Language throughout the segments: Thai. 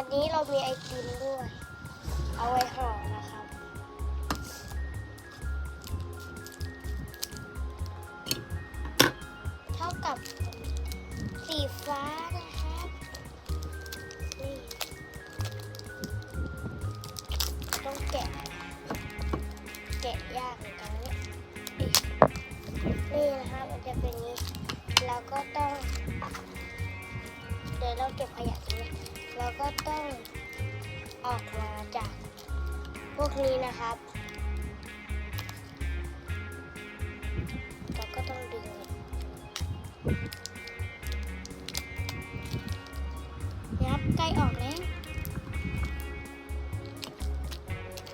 วันนี้เรามีไอติมด้วย เอาไว้ห่อนะครับ เท่ากับสีฟ้านะครับนี่ต้องแกะ แกะยากเหมือนกันเนี่นี่นะครับมันจะเป็นนี้เราก็ต้อง เดี๋ยวเราเก็บขยะตรงนี้ เราก็ต้องออกมาจากพวกนี้นะครับ เราก็ต้องดึงยับใกล้ออกแล้ว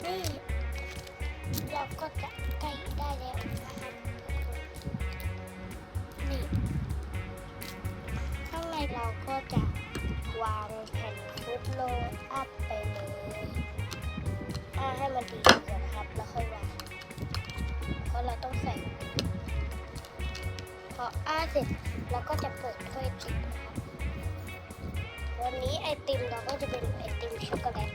นี่เราก็จะใกล้ได้แล้วนะครับนี่ข้างในเราก็จะ วางแผ่นฟุตโลอัพไปเลยอ่าให้มันดีก่อนครับ แล้วค่อยวางเพราะเราต้องใส่พออ้าเสร็จเราก็จะเปิดถ้วยติบนะครับวันนี้ไอติมเราก็จะเป็นไอติมช็อกโกแลต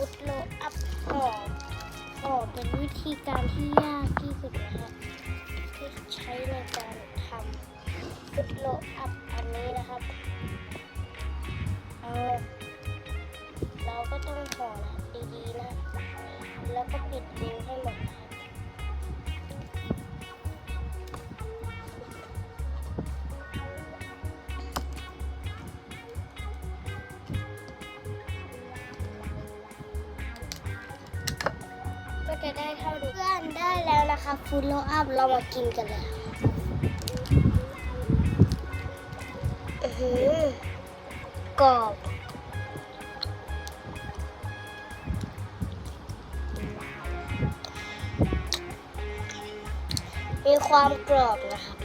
ฟุตโลอัพห่อห่อเป็นวิธีการที่ยากที่สุดนะฮะที่ใช้ในการทำฟุตโลอัพอันนี้นะครับเอาเราก็ต้องห่อนะดีๆนะ แล้วก็ปิดรูให้หมด จะได้เท่าเพื่อนได้แล้วนะคะฟูโลอัพเรามากินกันเลยอือหือกรอบมีความกรอบนะคะ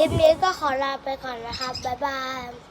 คลิปนี้ก็ขอลาไปก่อนนะครับ บ๊ายบาย